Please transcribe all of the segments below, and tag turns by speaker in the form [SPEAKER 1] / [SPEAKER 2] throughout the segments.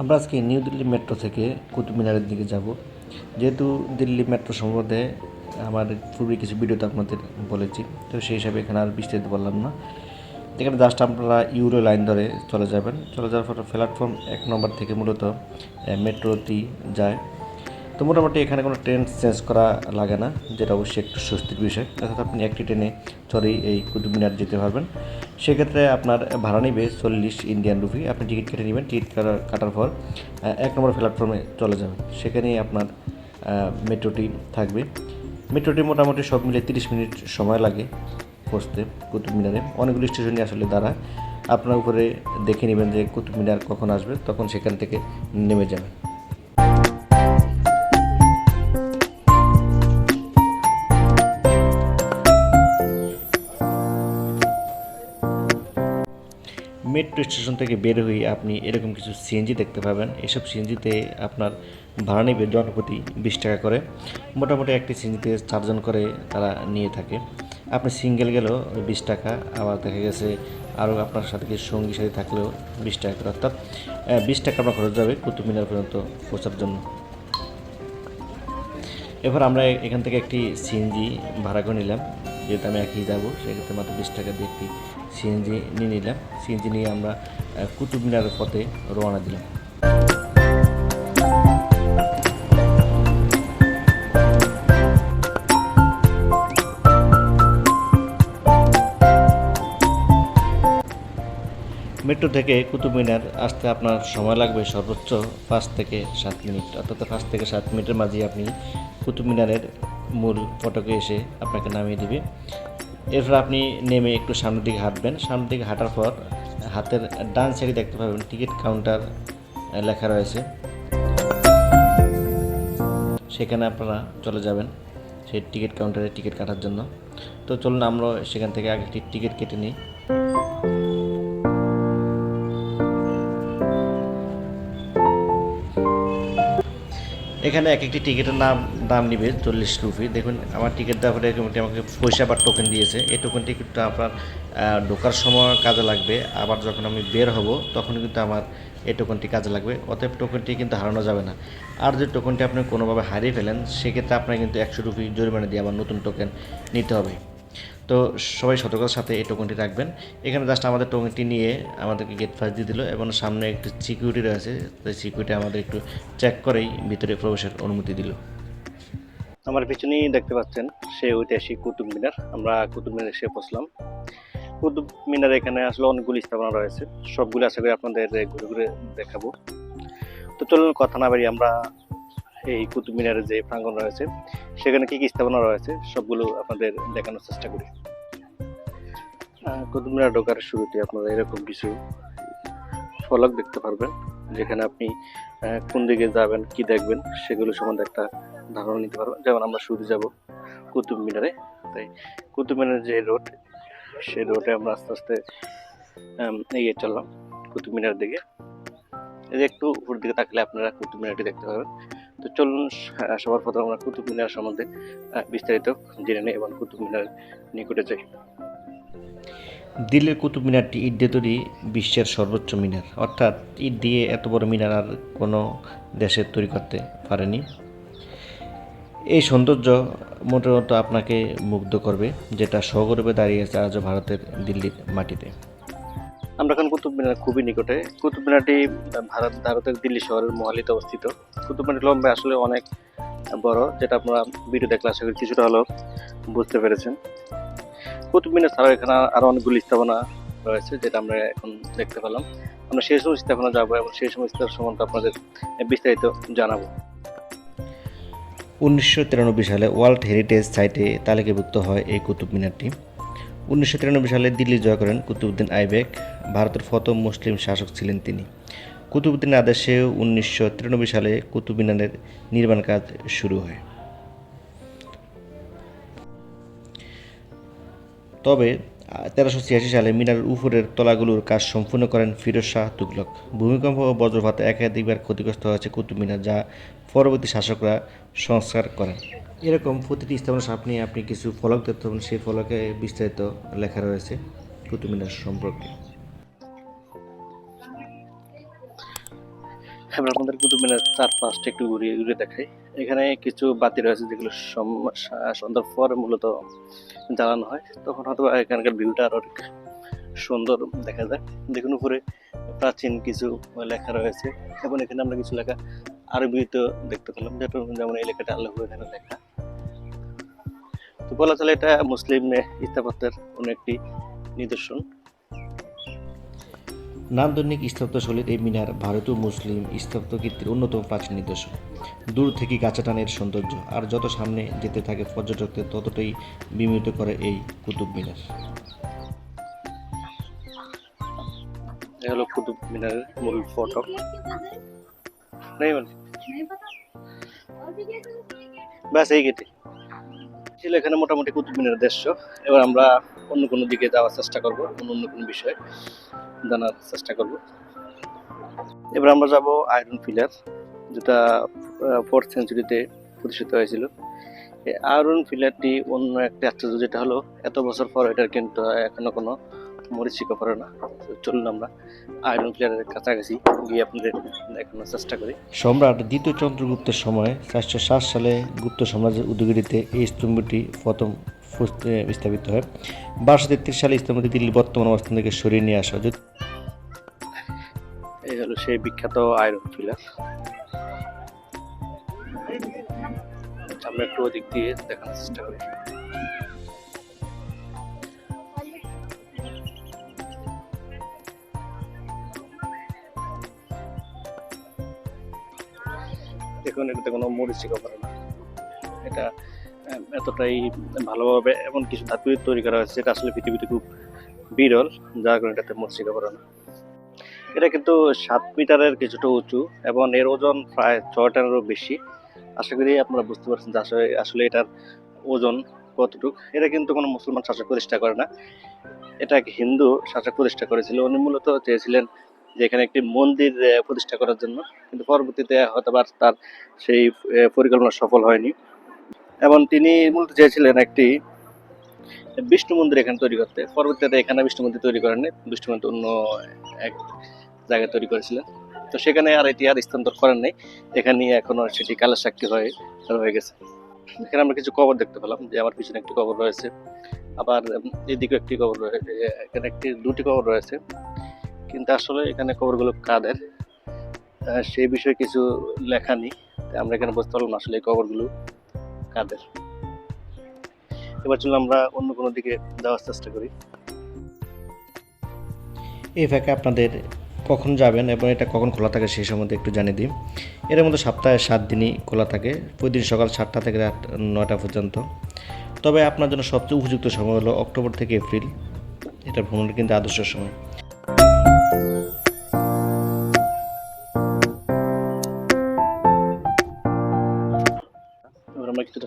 [SPEAKER 1] আমরা আজকে new Delhi metro থেকে কুতুব মিনারের দিকে যাব। যেহেতু দিল্লি মেট্রো সম্বন্ধে আমার পূর্বে কিছু ভিডিওতে আপনাদের বলেছি, তো সেই হিসাবে এখানে আর বিস্তারিত বললাম না। এখানে জাস্ট আপনারা ইউরো লাইন ধরে চলে যাবেন। চলে যাওয়ার পর প্ল্যাটফর্ম এক নম্বর থেকে মূলত মেট্রোটি যায়। তো মোটামুটি এখানে কোনো ট্রেন চেঞ্জ করা লাগে না, যেটা অবশ্যই একটু স্বস্তির বিষয়। অর্থাৎ আপনি একটি ট্রেনে চড়েই এই কুতুব মিনার যেতে পারবেন। সেক্ষেত্রে আপনার ভাড়া নেবে চল্লিশ ইন্ডিয়ান রুপি আপনি টিকিট কেটে নেবেন টিকিট কাটার পর এক নম্বর প্ল্যাটফর্মে চলে যাবেন। সেখানেই আপনার মেট্রোটি থাকবে। মেট্রোটি মোটামুটি সব মিলে তিরিশ মিনিট সময় লাগে পৌঁছতে কুতুব মিনারে। অনেকগুলি স্টেশনই আসলে দ্বারা আপনার উপরে দেখে নেবেন যে কুতুব মিনার কখন আসবে, তখন সেখান থেকে নেমে যাবেন। মেট্রো স্টেশন থেকে বের হয়ে আপনি এরকম কিছু সিএনজি দেখতে পাবেন। এসব সিএনজিতে আপনার ভাড়া নেবে জনপ্রতি বিশ টাকা করে। মোটামুটি একটি সিএনজিতে চারজন করে তারা নিয়ে থাকে। আপনি সিঙ্গেল গেলেও বিশ টাকা, আবার দেখা গেছে আরও আপনার সাথে কিছু সঙ্গী সাথে থাকলেও বিশ টাকা করে। অর্থাৎ বিশ টাকা আপনার খরচ যাবে কুতুব মিনার পর্যন্ত পৌঁছার জন্য। এবার আমরা এখান থেকে একটি সিএনজি ভাড়া করে নিলাম। যেহেতু আমি একই যাব, সেক্ষেত্রে মাত্র বিশ টাকা দিয়ে একটি সিএনজি নিয়ে নিলাম। সিএনজি নিয়ে আমরা কুতুব মিনারের পথে রওনা দিলাম। মেট্রো থেকে কুতুব মিনার আসতে আপনার সময় লাগবে সর্বোচ্চ পাঁচ থেকে সাত মিনিট। অর্থাৎ পাঁচ থেকে সাত মিনিটের মাঝে আপনি কুতুব মিনারের মূল ফটকে এসে আপনাকে নামিয়ে দিবে। এরপর আপনি নেমে একটু সামনের দিকে হাঁটবেন। সামনের দিকে হাঁটার পর হাতের ডান সাইডে দেখতে পাবেন টিকিট কাউন্টার লেখা রয়েছে। সেখানে আপনারা চলে যাবেন সেই টিকিট কাউন্টারে টিকিট কাটার জন্য। তো চলুন আমরা সেখান থেকে আগে একটি টিকিট কেটে নিই। এখানে এক একটি টিকিটের নাম, দাম নিবে চল্লিশ রুপি। দেখুন, আমার টিকিট দেওয়ার পরে আমাকে পয়সা বা টোকেন দিয়েছে। এই টোকেন টিকিটটা আপনার ঢোকার সময় কাজে লাগবে। আবার যখন আমি বের হব, তখন কিন্তু আমার এই টোকেনটি কাজে লাগবে। অতএব টোকেনটি কিন্তু হারানো যাবে না। আর যে টোকেনটি আপনি কোনোভাবে হারিয়ে ফেলেন, সেক্ষেত্রে আপনাকে কিন্তু একশো রুপি জরিমানা দিয়ে আবার নতুন টোকেন নিতে হবে। তো সবাই সতর্কতার সাথে এই টোকেনটি রাখবেন। এখানে জাস্ট আমাদের টোকেনটি নিয়ে আমাদেরকে গেট পাস দিয়ে দিল এবং সামনে একটু সিকিউরিটি রয়েছে তাই সিকিউরিটি আমাদের একটু চেক করেই ভিতরে প্রবেশের অনুমতি দিল। আমার পিছনেই দেখতে পাচ্ছেন সে ঐতিহাসিক কুতুব মিনার। আমরা কুতুব মিনার এসে বসলাম। কুতুব মিনার এখানে আসলে অনেকগুলি স্থাপনা রয়েছে। সবগুলো আশা করি আপনাদের ঘুরে ঘুরে দেখাবো। তো চলুন, কথা না বাড়ি আমরা এই কুতুব মিনারের যে প্রাঙ্গণ রয়েছে, সেখানে কি কি স্থাপনা রয়েছে, সবগুলো আপনাদের দেখানোর চেষ্টা করি। কুতুব মিনার ঢোকার শুরুতে আপনারা এরকম কিছু ফলক দেখতে পারবেন, যেখানে আপনি কোন দিকে যাবেন, কি দেখবেন, সেগুলো সম্বন্ধে একটা ধারণা নিতে পারবেন। যেমন আমরা শুরু যাব কুতুব মিনারে তাই কুতুব মিনারের যে রোড সেই রোডে আমরা আস্তে আস্তে এগিয়ে চললাম কুতুব মিনার দিকে একটু উপর দিকে তাকলে আপনারা কুতুব মিনারটি দেখতে পাবেন। তো চলুন সবার প্রথমে আমরা কুতুব মিনার সম্বন্ধে বিস্তারিত জেনে নিই এবং কুতুব মিনার নিকটে যাই। দিল্লির কুতুব মিনারটি ইট দিয়ে তৈরি বিশ্বের সর্বোচ্চ মিনার। অর্থাৎ ইট দিয়ে এত বড় মিনার আর কোনো দেশে তৈরি করতে পারেনি। এই সৌন্দর্য মোটামুটি আপনাকে মুগ্ধ করবে, যেটা সগর্বে দাঁড়িয়ে আছে আজও ভারতের দিল্লির মাটিতে। আমরা এখন কুতুব মিনার খুবই নিকটে। কুতুব মিনারটি ভারত, ভারতের দিল্লি শহরের মোহালিতে অবস্থিত। কুতুব মিনার লম্বে, আসলে অনেক বড়, যেটা আপনারা ভিডিও দেখলে আশা করি কিছুটা হলেও বুঝতে পেরেছেন। কুতুব মিনার ছাড়াও এখানে আরও অনেকগুলি স্থাপনা রয়েছে, যেটা আমরা এখন দেখতে পেলাম। আমরা সেই সময় স্থাপনা যাব এবং সেই সময় স্থাপনা সম্বন্ধে আপনাদের বিস্তারিত জানাব। উনিশশো তিরানব্বই সালে ওয়ার্ল্ড হেরিটেজ সাইটে তালিকাভুক্ত হয় এই কুতুব মিনারটি। উনিশশো তিরানব্বই সালে দিল্লি জয় করেন কুতুবুদ্দিন আইবেক। ভারতের প্রথম মুসলিম শাসক ছিলেন তিনি। কুতুবউদ্দিনের আদেশে উনিশশো তিরানব্বই সালে কুতুব মিনারের নির্মাণ কাজ শুরু হয়। তবে তেরোশো ছিয়াশি সালে মিনারের উপরের তলাগুলোর কাজ সম্পূর্ণ করেন ফিরোজ শাহ তুগলক। ভূমিকম্প ও বজ্রপাতে একাধিকবার ক্ষতিগ্রস্ত হয়েছে কুতুব মিনার, যা পরবর্তী শাসকরা সংস্কার করেন। এরকম প্রতিটি স্থাপনার সামনে আপনি কিছু ফলক দেখতে পাবেন সেই ফলকে বিস্তারিত লেখা রয়েছে কুতুব মিনার সম্পর্কে।
[SPEAKER 2] এবার আপনাদের কুতুব মিনার চার পাঁচটা একটু ঘুরিয়ে ঘুরিয়ে দেখাই। এখানে কিছু বাতি রয়েছে যেগুলো সন্ধ্যার পরে মূলত জ্বালানো হয়। তখন হয়তো এখানকার ভিউটা আরও অনেক সুন্দর দেখা যায়। দেখুন উপরে প্রাচীন কিছু লেখা রয়েছে এবং এখানে আমরা কিছু লেখা আরবিতে দেখতে পেলাম। যেমন এই লেখাটা আল্লাহ এখানে লেখা। তো বলা চলে এটা মুসলিম স্থাপত্যের কোনো একটি নিদর্শন।
[SPEAKER 1] নান্দনিক স্থাপত্যশৈলীর এই মিনার ভারতীয় মুসলিম স্থাপত্য স্থাপত্যকীর্তির অন্যতম প্রাচীন নিদর্শন। দূর থেকে গাছাটানের সৌন্দর্য আর যত সামনে যেতে থাকে পর্যটকদের ততটাই বিমিত করে এই কুতুব মিনার।
[SPEAKER 2] হলো কুতুব মিনারের মূল ফটক মানে? ব্যাস, এই গেটে। ছিল এখানে মোটামুটি কুতুব মিনারের দৃশ্য এবার আমরা অন্য কোনো দিকে যাওয়ার চেষ্টা করব, অন্য অন্য কোনো বিষয়ে জানার চেষ্টা করব। এবার আমরা যাব আয়রন পিলার যেটা ফোর্থ সেঞ্চুরিতে প্রতিষ্ঠিত হয়েছিল। এই আয়রন পিলারটি অন্য একটা আশ্চর্য যেটা হলো এত বছর পর এটার কিন্তু এখনও কোনো মরিচিকা পড়ে না। চলুন আমরা আয়রন পিলারের কাছাকাছি গিয়ে আপনাদের দেখানোর চেষ্টা করি।
[SPEAKER 1] সম্রাট দ্বিতীয় চন্দ্রগুপ্তের সময় চারশো সাত সালে গুপ্ত সাম্রাজ্যের উদয়গিরিতে এই স্তম্ভটি প্রথম স্থাপিত হয়। বারোশো তেত্রিশ সালে স্তম্ভটি দিল্লির বর্তমান অবস্থান থেকে সরিয়ে নিয়ে আসা যদি
[SPEAKER 2] এই হলো সেই বিখ্যাত আয়রন পিলার আমরা একটু ওদিক দিয়ে দেখানোর চেষ্টা করি। দেখুন, এটাতে কোনো মরিচিকা পড়ে না। এটা এতটাই ভালোভাবে এমন কিছু ধাতু তৈরি করা হয়েছে, যেটা আসলে পৃথিবীতে খুব বিরল, যার কারণে এটাতে মরিচিকা পড়ে না। এটা কিন্তু সাত মিটারের কিছুটা উঁচু এবং এর ওজন প্রায় ছয় টনেরও বেশি। আশা করি আপনারা বুঝতে পারছেন যে আসলে আসলে এটার ওজন কতটুক। এটা কিন্তু কোনো মুসলমান শাসক প্রতিষ্ঠা করে না। এটা এক হিন্দু শাসক প্রতিষ্ঠা করেছিল। উনি মূলত চেয়েছিলেন যে এখানে একটি মন্দির প্রতিষ্ঠা করার জন্য। কিন্তু পরবর্তীতে হয়তো তার সেই পরিকল্পনা সফল হয়নি। এবং তিনি মূলত চেয়েছিলেন একটি বিষ্ণু মন্দির এখানে তৈরি করতে। পরবর্তীতে এখানে বিষ্ণু মন্দির তৈরি করেননি। বিষ্ণু মন্দির অন্য এক জায়গায় তৈরি করেছিলেন। তো সেখানে আর এটি আর স্থানান্তর করেন নাই। এখানে এখনও সেটি কালের সাক্ষী হয়ে রয়ে গেছে। এখানে আমরা কিছু কবর দেখতে পেলাম যে আমার পিছনে একটি কবর রয়েছে। আবার এদিকে একটি কবর রয়েছে এখানে একটি, দুটি কবর রয়েছে। কিন্তু আসলে এখানে কবরগুলো কাদের? সেই বিষয়ে কিছু লেখা নেই। আমরা এখানে বুঝতে পারলাম আসলে এই কবরগুলো কাদের। এবার চলুন আমরা অন্য কোনো দিকে যাওয়ার চেষ্টা করি।
[SPEAKER 1] এই ফাঁকে আপনাদের কখন যাবেন এবং এটা কখন খোলা থাকে সেই সম্বন্ধে একটু জানিয়ে দিই। এর মধ্যে সপ্তাহে সাত দিনই খোলা থাকে। প্রতিদিন সকাল সাতটা থেকে রাত নয়টা পর্যন্ত। তবে আপনার জন্য সবচেয়ে উপযুক্ত সময় হলো অক্টোবর থেকে এপ্রিল। এটা ভ্রমণের কিন্তু আদর্শ সময়।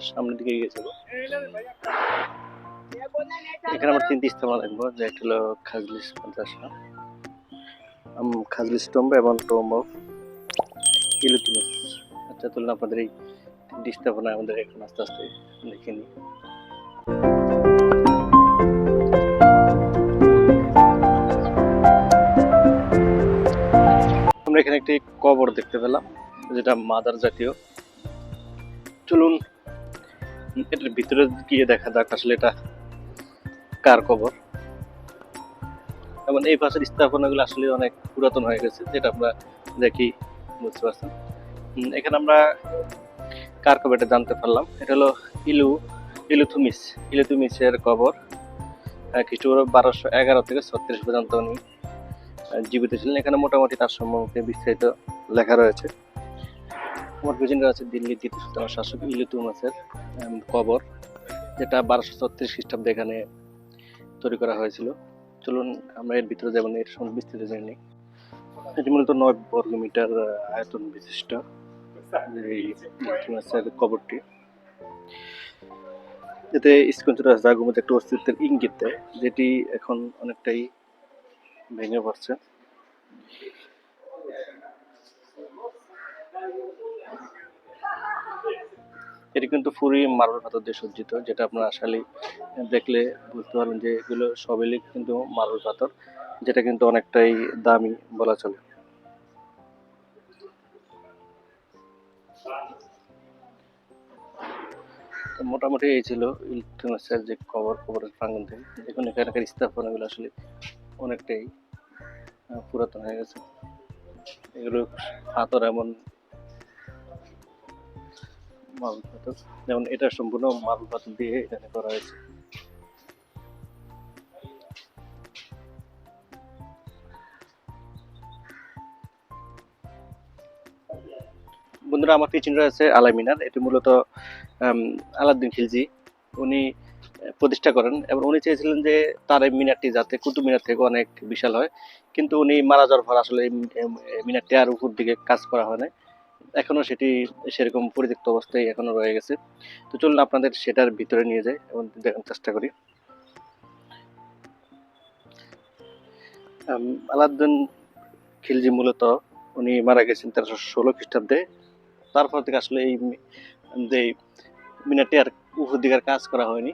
[SPEAKER 2] সামনের দিকে যাব এখানে আমার তিনটি ইস্তেমা দেখব যে একটা হলো খাজলিস আম, খাজলিস টম্ব এবং টম্ব ইলুতুমিস। আচ্ছা তুলনা আপনাদের এই তিনটি স্থাপনা আমাদের এখন আস্তে আস্তে দেখে নিই। আমরা এখানে একটি কবর দেখতে পেলাম যেটা মাদার জাতীয়। চলুন এটার ভিতরে গিয়ে দেখা যাক আসলে এটা কার কবর এবং এই পাশের স্থাপনাগুলো আসলে অনেক পুরাতন হয়ে গেছে, যেটা আমরা দেখি, বুঝতে পারছেন? এখানে আমরা কার কবর এটা জানতে পারলাম। এটা হলো ইলু ইলুথুমিস ইলুথুমিসের কবর। খ্রিস্টপূর্ব বারোশো এগারো থেকে ছত্রিশ পর্যন্ত উনি জীবিত ছিলেন। এখানে মোটামুটি তার সম্পর্কে বিস্তারিত লেখা রয়েছে। আমার পিছনে আছে দিল্লির দ্বিতীয় সুলতানের শাসক ইলুতুমাসের কবর, যেটা বারোশো ছত্রিশ খ্রিস্টাব্দে এখানে তৈরি করা হয়েছিল। চলুন আমরা এর ভিতরে যেমন এর সম্বন্ধে বিস্তৃত জেনে। এটি মূলত নয় বর্গ মিটার আয়তন বিশিষ্ট। কবরটি। এতে স্কন্দরা জাগুমত একটা অস্তিত্বের ইঙ্গিত দেয়, যেটি এখন অনেকটাই ভেঙে পড়ছে। এটি কিন্তু পুরি মার্বেল পাথর দিয়ে সজ্জিত, যেটা আপনারা আসলে দেখলে বুঝতে পারবেন যে এগুলো সবই কিন্তু মার্বেল পাথর, যেটা কিন্তু অনেকটাই দামি বলা চলে। মোটামুটি এই ছিল ইলতুমিসের যে কবর কবরের প্রাঙ্গণ থেকে দেখুন এখানকার স্থাপনাগুলো আসলে অনেকটাই পুরাতন হয়ে গেছে। এগুলো পাথর এমন পাথর যেমন এটা সম্পূর্ণ মার্বেল পাথর দিয়ে এখানে করা হয়েছে। বন্ধুরা, আমার পিছনে রয়েছে আলাই মিনার। এটি মূলত আলাউদ্দিন খিলজি। উনি প্রতিষ্ঠা করেন এবং উনি চেয়েছিলেন যে তার এই মিনারটি যাতে কুতুব মিনার থেকে অনেক বিশাল হয়। কিন্তু উনি মারা যাওয়ার পর আসলে এই মিনারটি আর উপর দিকে কাজ করা হয় না এখনও সেটি সেরকম পরিত্যক্ত অবস্থায় এখনও রয়ে গেছে। তো চলুন আপনাদের সেটার ভিতরে নিয়ে যাই এবং দেখার চেষ্টা করি। আলাউদ্দিন খিলজি মূলত উনি মারা গেছেন তেরোশো ষোলো খ্রিস্টাব্দে। তারপর থেকে আসলে এই যে মিনারটি আর উপর দিকে কাজ করা হয়নি,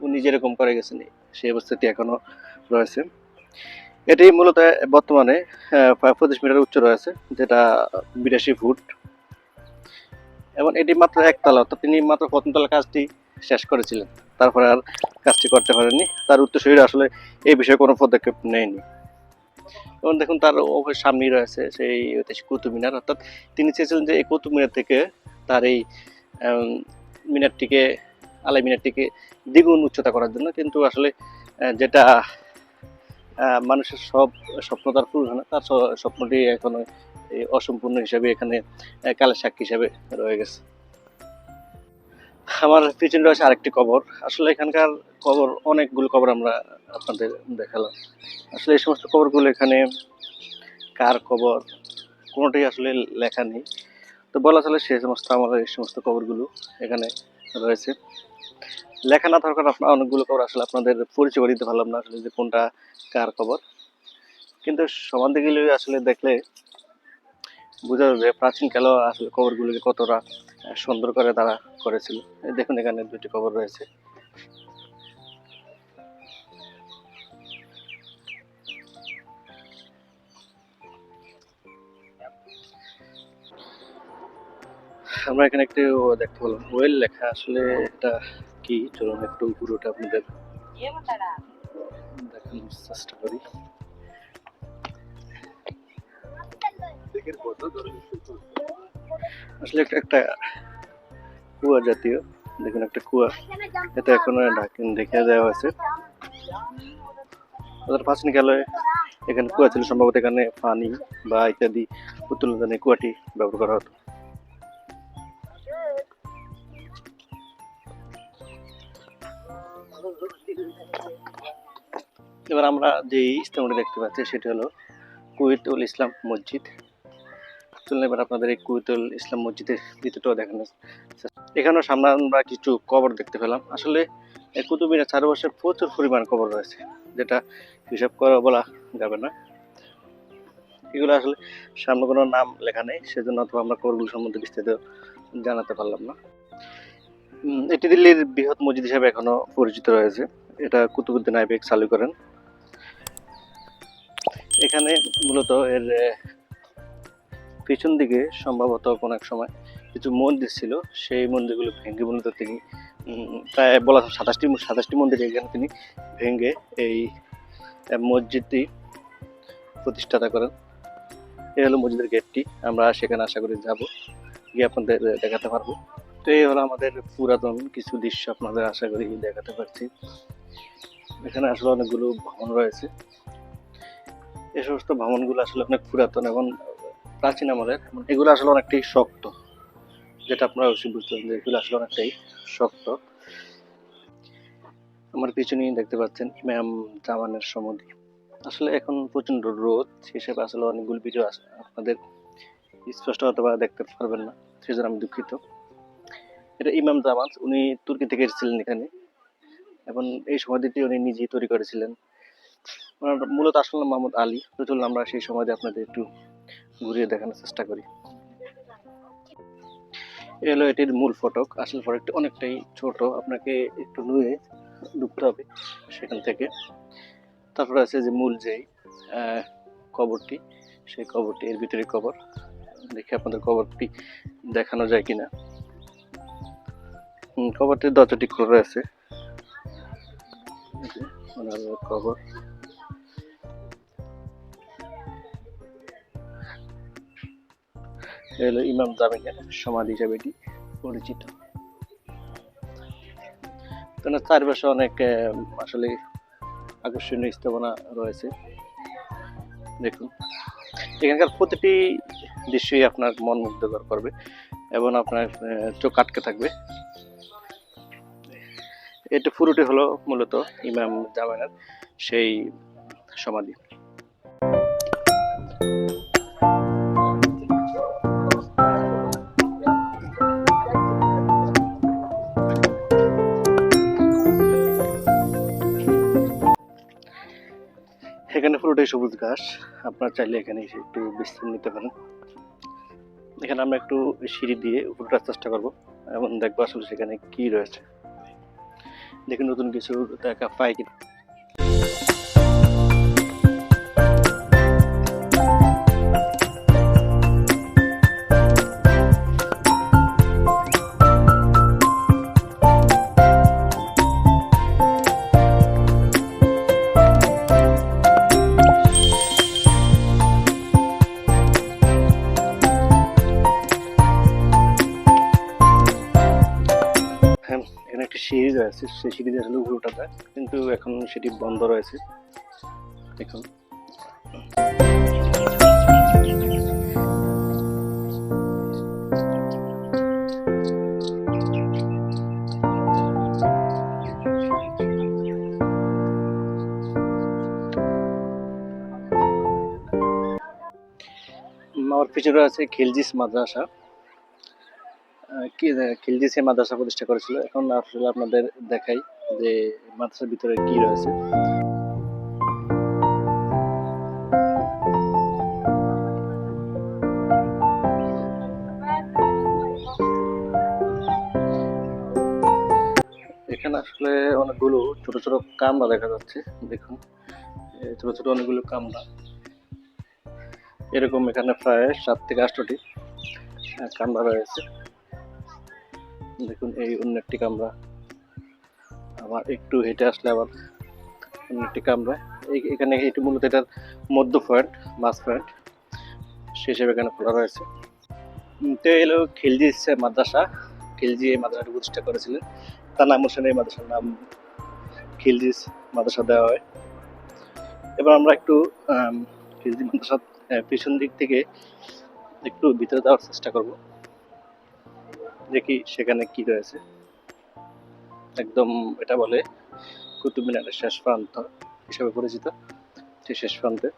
[SPEAKER 2] উনি যেরকম করে গেছেন, সেই অবস্থাটি এখনও রয়েছে। এটি মূলত বর্তমানে পঁচিশ মিটার উচ্চ রয়েছে, যেটা বিরাশি ফুট। এবং এটি মাত্র একতলা, অর্থাৎ তিনি মাত্র প্রথমতলা কাজটি শেষ করেছিলেন। তারপরে আর কাজটি করতে পারেননি। তার উত্তরসূরি আসলে এই বিষয়ে কোনো পদক্ষেপ নেয়নি। এবং দেখুন, তার ওপর সামনেই রয়েছে সেই কুতুব মিনার। অর্থাৎ তিনি চেয়েছিলেন যে এই কুতুব মিনার থেকে তার এই মিনারটিকে, আলাই মিনারটিকে দ্বিগুণ উচ্চতা করার জন্য। কিন্তু আসলে যেটা মানুষের সব স্বপ্ন তার পূরণ হয় না, তার স্বপ্নটি এখনও অসম্পূর্ণ হিসাবে এখানে কালের সাক্ষী হিসাবে রয়ে গেছে। আমার পিছনে রয়েছে আরেকটি কবর। আসলে এখানকার কবর, অনেকগুলো কবর আমরা আপনাদের দেখালাম। আসলে এই সমস্ত কবরগুলো এখানে কার কবর? কোনোটাই আসলে লেখা নেই। তো বলা চলে সে সমস্ত আমাদের এই সমস্ত কবরগুলো এখানে রয়েছে। লেখা না থাকার আপনার অনেকগুলো কবর আসলে আপনাদের পরিচয় দিতে পারলাম না আসলে যে কোনটা কার কবর। কিন্তু সমান দিকে আসলে দেখলে বোঝা যাবে যে প্রাচীনকালেও আসলে কবরগুলোকে কতটা সুন্দর করে তারা করেছিল। দেখুন এখানে দুটি কবর রয়েছে। আমরা এখানে একটু দেখতে পেলাম। ওয়েল লেখা আসলে এটা কি? চলুন একটু পুরোটা আপনাদের দেখানোর চেষ্টা করি। আসলে একটা একটা কুয়া জাতীয়, দেখুন একটা কুয়া। এটা এখনও ঢাকেন ঢেকে দেওয়া হয়েছে। ওদের প্রাচীন কালে এখানে কুয়া ছিল, সম্ভবত এখানে পানি বা ইত্যাদি উত্তোলন কুয়াটি ব্যবহার করা হতো। এবার আমরা যে ইস্তেমাটি দেখতে পাচ্ছি, সেটি হলো কুয়েতুল ইসলাম মসজিদ। চলুন এবার আপনাদের এই কুয়েতুল ইসলাম মসজিদের ভিতরটাও দেখানো। এখানেও সামনে আমরা কিছু কবর দেখতে পেলাম। আসলে এই কুতুবিনের চারপাশে প্রচুর পরিমাণ কবর রয়েছে, যেটা হিসাব করা বলা যাবে না। এগুলো আসলে সামনে কোনো নাম লেখা নেই, সেজন্য অথবা আমরা কবরগুলো সম্বন্ধে বিস্তারিত জানাতে পারলাম না। এটি দিল্লির বৃহৎ মসজিদ হিসাবে এখনও পরিচিত রয়েছে। এটা কুতুবুদ্দিন আইবেক চালু করেন। এখানে মূলত এর পিছন দিকে সম্ভবত কোনো এক সময় কিছু মন্দির ছিল, সেই মন্দিরগুলো ভেঙে মূলত তিনি প্রায় বলা সাতাশটি সাতাশটি মন্দির এখানে তিনি ভেঙে এই মসজিদটি প্রতিষ্ঠাতা করেন। এই হলো মসজিদের গেটটি, আমরা সেখানে আশা করি যাব, গিয়ে আপনাদের দেখাতে পারব। তো এই হলো আমাদের পুরাতন কিছু দৃশ্য আপনাদের আশা করি দেখাতে পারছি। এখানে আসলে অনেকগুলো ভবন রয়েছে। এই সমস্ত ভবনগুলো আসলে অনেক পুরাতন এবং প্রাচীন আমলের এগুলো আসলে অনেকটাই শক্ত, যেটা আপনারা অবশ্যই বুঝতে পারেন যে এগুলো আসলে অনেকটাই শক্ত। আমার পিছনেই দেখতে পাচ্ছেন ইমাম জামানের সমাধি। আসলে এখন প্রচণ্ড রোদ হিসেবে আসলে অনেকগুলো ভিডিও আপনাদের স্পষ্ট অথবা দেখতে পারবেন না, সেজন্য আমি দুঃখিত। এটা ইমাম জামান, উনি তুর্কি থেকে এসেছিলেন এখানে, এবং এই সমাধিটি উনি নিজেই তৈরি করেছিলেন। মূলত আসলে মোহাম্মদ আলী। তো চলুন আমরা সেই সমাধি আপনাদের একটু ঘুরিয়ে দেখানোর চেষ্টা করি। এই হলো এটির মূল ফটক। আসল ফটকটি অনেকটাই ছোট। আপনাকে একটু নুয়ে ঢুকতে হবে সেখান থেকে। তারপরে আছে যে মূল যেই কবরটি, সেই কবরটি, এর ভিতরে কবর। দেখি আপনাদের কবরটি দেখানো যায় কিনা। কবরটির দরজাটি খোলা আছে। কবর। হলো ইমাম জামিনের সমাধি হিসাবে এটি পরিচিত চারপাশে অনেক আসলে আকর্ষণীয় স্থাপনা রয়েছে। দেখুন, এখানকার প্রতিটি দৃশ্যই আপনার মন মুগ্ধকর করবে এবং আপনার চোখ আটকে থাকবে। এটা পুরোটি হলো মূলত ইমাম জামানের সেই সমাধি। পুরোটাই সবুজ ঘাস। আপনার চাইলে এখানে এসে একটু বিশ্রাম নিতে পারেন। এখানে আমরা একটু সিঁড়ি দিয়ে উপরে ওঠার চেষ্টা করব এবং দেখব আসলে সেখানে কি রয়েছে। দেখুন নতুন কিছু দেখা পাই কি সিঁড়ি রয়েছে সেই দিয়ে আসলে উপরে যায় কিন্তু এখন সেটি বন্ধ রয়েছে। দেখুন। আমার পিছনে আছে খিলজিস মাদ্রাসা। খিলজি মাদ্রাসা প্রতিষ্ঠা করেছিল। এখন আসলে আপনাদের দেখাই যে মাদ্রাসার ভিতরে কি রয়েছে। এখানে আসলে অনেকগুলো ছোট ছোট কামরা দেখা যাচ্ছে, দেখুন। ছোট ছোট অনেকগুলো কামরা এরকম এখানে প্রায় সাত থেকে আটটি কামরা রয়েছে। দেখুন, এই অন্য একটি কামরা। আবার একটু হেঁটে আসলে আবার অন্য একটি কামরা। এখানে এটি মূলত এটার মধ্য পয়েন্ট মাস পয়েন্ট সে হিসেবে এখানে খোলা রয়েছে। তো এলো খিলজি মাদ্রাসা। খিলজি এই মাদ্রাসাটি প্রতিষ্ঠা করেছিলেন। তার নাম হোসেন, এই মাদ্রাসার নাম খিলজিস মাদ্রাসা দেওয়া হয়। এবার আমরা একটু খিলজি মাদ্রাসার পিছন দিক থেকে একটু ভিতরে যাওয়ার চেষ্টা করব। দেখি সেখানে কি রয়েছে? একদম এটা বলে কুতুব মিনারের শেষ প্রান্ত হিসেবে পরিচিত সেই শেষ প্রান্তে।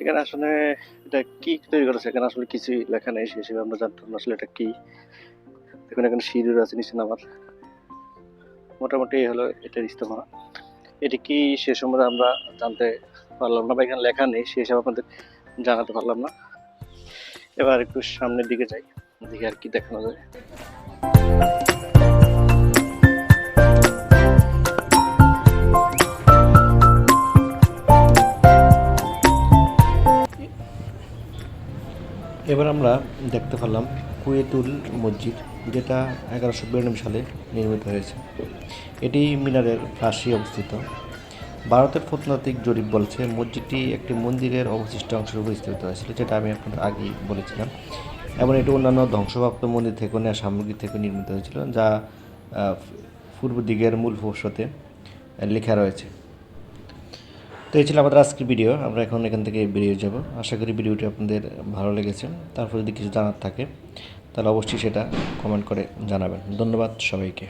[SPEAKER 2] এখানে আসলে এটা কি তৈরি করেছে? এখানে আসলে কিছুই লেখা নেই, সেই হিসেবে আমরা জানতাম আসলে এটা কি। দেখুন, এখানে সিঁড়ি আছে নিচে নামার। মোটামুটি হলো এটার ইস্তফা এটি কি সে সময় আমরা জানতে পারলাম না বা এখানে লেখা নেই, সেই হিসাবে আপনাদের জানাতে পারলাম না। এবার একটু সামনের দিকে যাই। দেখি আর কি দেখানো যায়।
[SPEAKER 1] এবার আমরা দেখতে পেলাম কুয়েতুল মসজিদ, যেটা এগারোশো বিরানব্বই সালে নির্মিত হয়েছে। এটি মিনারের পাশেই অবস্থিত। ভারতের প্রত্নতাত্ত্বিক জরিপ বলছে, মসজিদটি একটি মন্দিরের অবশিষ্ট অংশের উপর স্থাপিত হয়েছিল, যেটা আমি আপনাদের আগেই বলেছিলাম। এবং এটি অন্যান্য ধ্বংসপ্রাপ্ত মন্দির থেকে নেওয়া সামগ্রী থেকে নির্মিত হয়েছিল, যা পূর্ব দিকের মূল ভবিষ্যতে লেখা রয়েছে। তো এই ছিল আমাদের আজকের ভিডিও, আমরা এখন এখান থেকে বেরিয়ে যাব। আশা করি ভিডিওটি আপনাদের ভালো লেগেছে। তারপর যদি কিছু জানার থাকে, তাহলে অবশ্যই সেটা কমেন্ট করে জানাবেন। ধন্যবাদ সবাইকে।